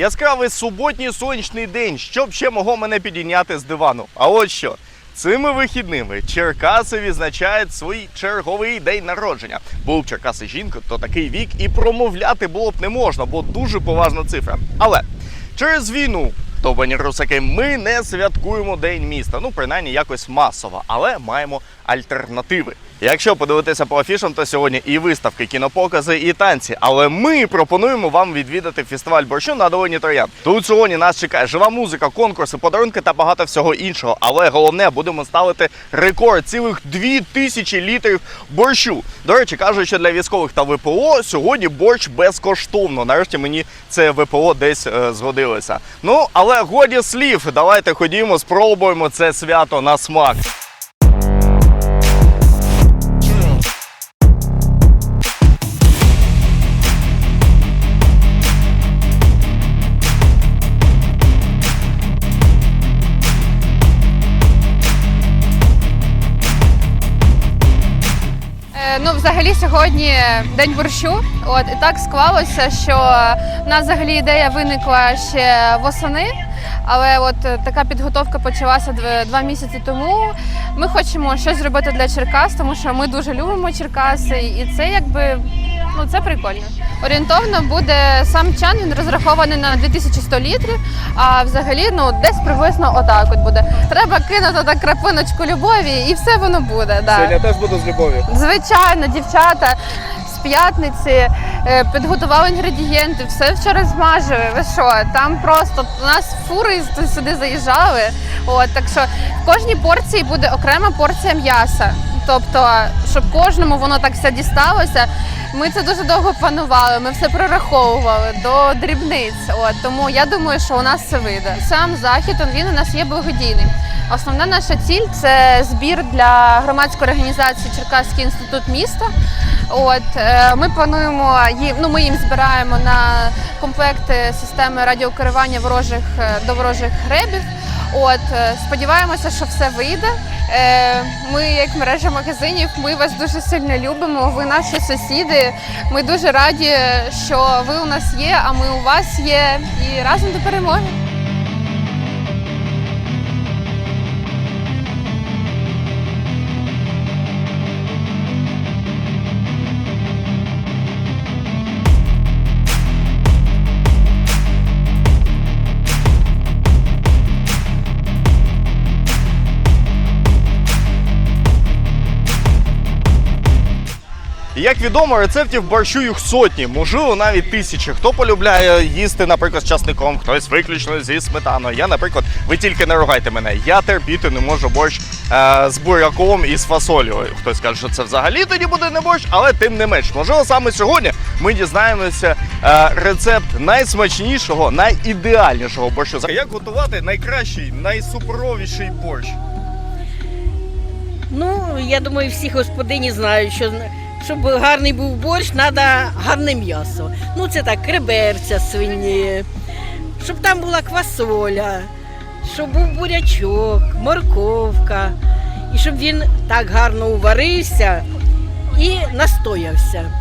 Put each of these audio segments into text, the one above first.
Яскравий суботній сонячний день, що б ще могло мене підійняти з дивану. А от що. Цими вихідними Черкаси відзначають свій черговий день народження. Був Черкаси жінка, то такий вік і промовляти було б не можна, бо дуже поважна цифра. Але через війну, тобані русаки, ми не святкуємо День міста. Ну, принаймні якось масово, але маємо альтернативи. Якщо подивитися по афішам, то сьогодні і виставки, кінопокази, і танці. Але ми пропонуємо вам відвідати фестиваль борщу на долині Троян. Тут сьогодні нас чекає жива музика, конкурси, подарунки та багато всього іншого. Але головне, будемо ставити рекорд цілих 2000 літрів борщу. До речі, кажуть, що для військових та ВПО сьогодні борщ безкоштовно. Нарешті мені це ВПО десь е, згодилося. Ну але годі слів. Давайте ходімо, спробуємо це свято на смак. Ну, взагалі, сьогодні день борщу. От і так склалося, що в нас взагалі ідея виникла ще восени. Але от е, така підготовка почалася два місяці тому. Ми хочемо щось зробити для Черкас, тому що ми дуже любимо Черкаси, і це якби ну це прикольно. Орієнтовно буде сам чан, він розрахований на 2100 літрів. А взагалі, ну десь приблизно отак от буде. Треба кинути так крапиночку любові, і все воно буде. Да. теж буду з любов'ю. Звичайно, дівчата з п'ятниці е, підготували інгредієнти, все вчора змажили. Ви що? Там просто у нас фури сюди заїжджали. От так що в кожній порції буде окрема порція м'яса. Тобто, щоб кожному воно так все дісталося. Ми це дуже довго планували, ми все прораховували до дрібниць. От тому я думаю, що у нас все вийде. Сам захід він у нас є благодійний. Основна наша ціль це збір для громадської організації Черкаський інститут міста. От е, ми плануємо їм, ну ми їм збираємо на комплекти системи радіокерування ворожих е, до ворожих гребів. От е, сподіваємося, що все вийде. Е, Ми, як мережа магазинів, ми вас дуже сильно любимо. Ви наші сусіди. Ми дуже раді, що ви у нас є, а ми у вас є. І разом до перемоги. Як відомо, рецептів борщу їх сотні, можливо, навіть тисячі. Хто полюбляє їсти, наприклад, з часником, хтось виключно зі сметаною. Я, наприклад, ви тільки не ругайте мене. Я терпіти не можу борщ е, з буряком і з фасолею. Хтось каже, що це взагалі тоді буде не борщ, але тим не менш. Можливо, саме сьогодні ми дізнаємося е, рецепт найсмачнішого, найідеальнішого борщу. Як готувати найкращий, найсуперовіший борщ? Ну, я думаю, всі господині знають, що щоб гарний був борщ, треба гарне м'ясо. Ну, це так, креберця свині, щоб там була квасоля, щоб був бурячок, морковка, і щоб він так гарно уварився і настоявся.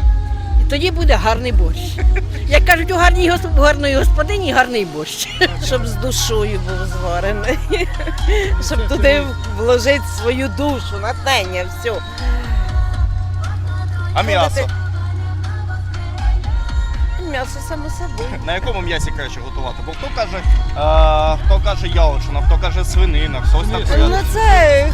І тоді буде гарний борщ. Як кажуть, у гарній гарної господині гарний борщ. щоб з душою був зварений, щоб туди вложити свою душу, натхнення, все. А м'ясо? М'ясо само собою. На якому м'ясі краще готувати? Бо хто каже, е, хто каже яловичина, хто каже свинина, хтось там Ну це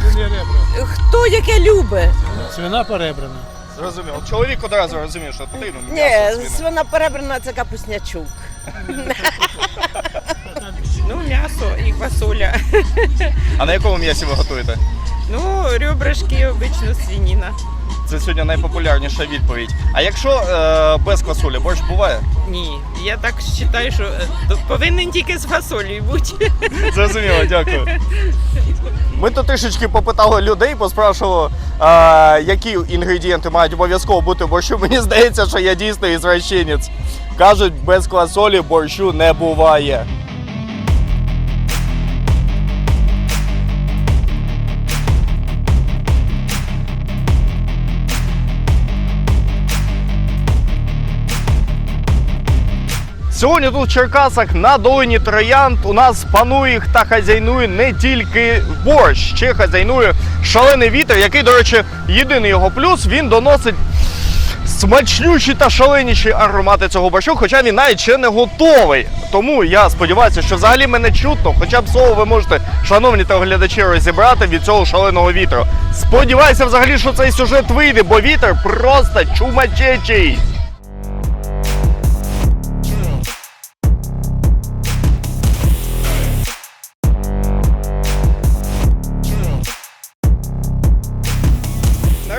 х- хто яке любить. Свина перебрана. Зрозумів. Чоловік одразу розумів, що потрібно Ні, м'ясо свинина. свина перебрана це капуснячук. Ну, м'ясо і квасоля. А на якому м'ясі ви готуєте? Ну, ребрышки, обично свинина. Це сьогодні найпопулярніша відповідь. А якщо е, без квасолі, борщ буває? Ні, я так вважаю, що е, повинен тільки з фасолею бути. Зрозуміло, дякую. Ми тут трішечки попитали людей, поспрашували, е, які інгредієнти мають обов'язково бути в борщу. Мені здається, що я дійсно ізвращенець. Кажуть, без квасолі борщу не буває. Сьогодні тут в Черкасах на долині Троянд у нас панує та хазяйнує не тільки борщ, ще хазяйнує шалений вітер, який, до речі, єдиний його плюс, він доносить смачнющі та шаленіші аромати цього борщу, хоча він навіть ще не готовий. Тому я сподіваюся, що взагалі мене чутно, хоча б слово ви можете, шановні телеглядачі, розібрати від цього шаленого вітру. Сподіваюся, взагалі, що цей сюжет вийде, бо вітер просто чумачечий.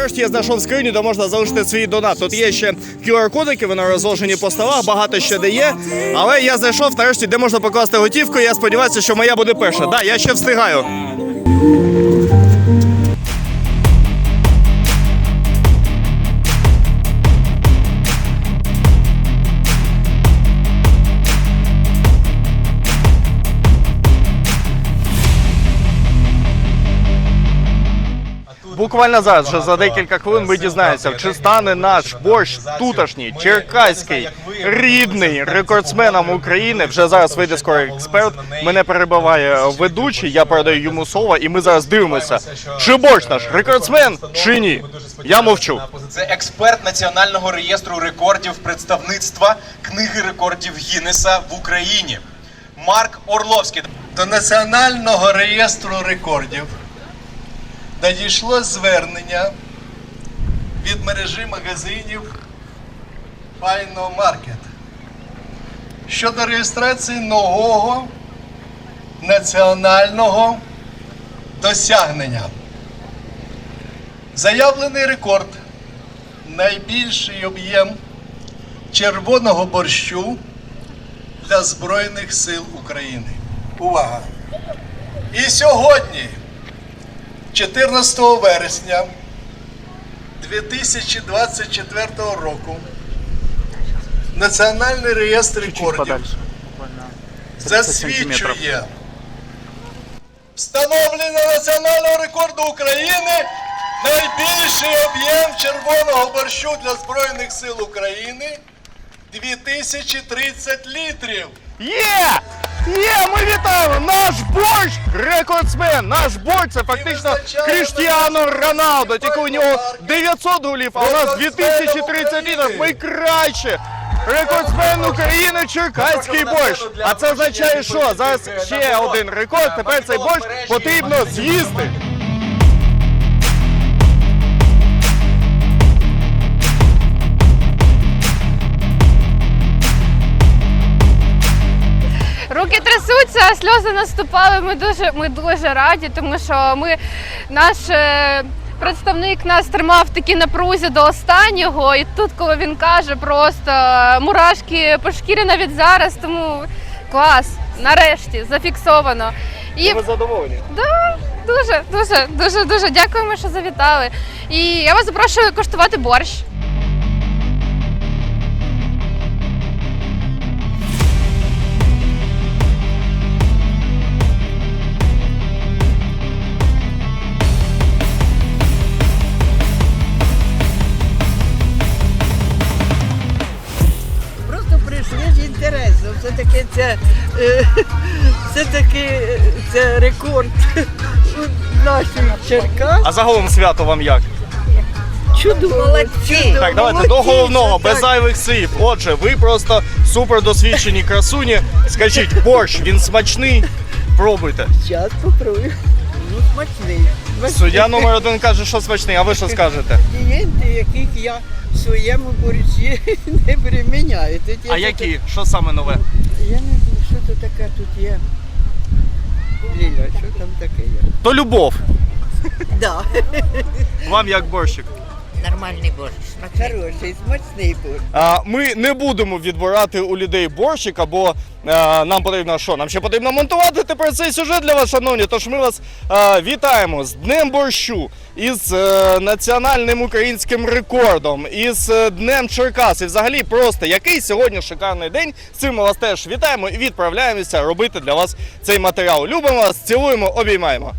Нарешті я знайшов скриню, де можна залишити свій донат. Тут є ще QR-кодики, вони розложені по столах, багато ще де є. Але я знайшов нарешті, де можна покласти готівку. Я сподіваюся, що моя буде перша. Да, я ще встигаю. Буквально зараз, вже за декілька хвилин, ми дізнаємося, чи стане наш борщ тутошній, черкаський, рідний рекордсменом України. Вже зараз вийде скоро експерт. Мене перебиває ведучий, я передаю йому слово, і ми зараз дивимося, чи борщ наш рекордсмен, чи ні. Я мовчу. Це експерт Національного реєстру рекордів представництва книги рекордів Гіннеса в Україні. Марк Орловський. До Національного реєстру рекордів надійшло звернення від мережі магазинів Final Market щодо реєстрації нового національного досягнення. Заявлений рекорд найбільший об'єм червоного борщу для Збройних сил України. Увага! І сьогодні, 14 вересня 2024 року, Національний реєстр рекордів засвідчує встановлення національного рекорду України найбільший об'єм червоного борщу для Збройних сил України 2030 літрів. Є! Є! Ми вітаємо! Наш борщ рекордсмен! Наш борщ це фактично Кріштіану Роналдо. Тільки у нього 900 голів, а у нас 2030 літрів. Ми краще! Рекордсмен України Черкаський борщ. А це означає, що зараз ще один рекорд. Тепер цей борщ потрібно з'їсти. Сльози наступали. Ми дуже, ми дуже раді, тому що ми наш. е, Представник нас тримав такі напрузі до останнього, і тут, коли він каже, просто мурашки по шкірі навіть зараз, тому клас, нарешті, зафіксовано. І Ми задоволені. дуже, дуже, дуже, дуже дякуємо, що завітали. І я вас запрошую коштувати борщ. Це рекорд у нашої Черкас. А загалом свято вам як? Чудово. Молодці. Так, давайте до головного, без зайвих слів. Отже, ви просто супер досвідчені красуні. Скажіть, борщ, він смачний. Пробуйте. Зараз попробую. Ну, смачний. Смачний. Суддя номер один каже, що смачний, а ви що скажете? Клієнти, яких я в своєму борщі не приміняю. Тут А які? Що саме нове? Я не знаю, що тут таке тут є. Ліля, що там таке є? То любов. Да. Вам як борщик. Нормальний борщ. Хороший, смачний борщ. А, Ми не будемо відбирати у людей борщика, бо а, нам потрібно що? Нам ще потрібно монтувати тепер цей сюжет для вас, шановні. Тож ми вас а, вітаємо з Днем борщу, із е, національним українським рекордом, із е, Днем Черкас. І взагалі просто який сьогодні шикарний день. З цим ми вас теж вітаємо і відправляємося робити для вас цей матеріал. Любимо вас, цілуємо, обіймаємо.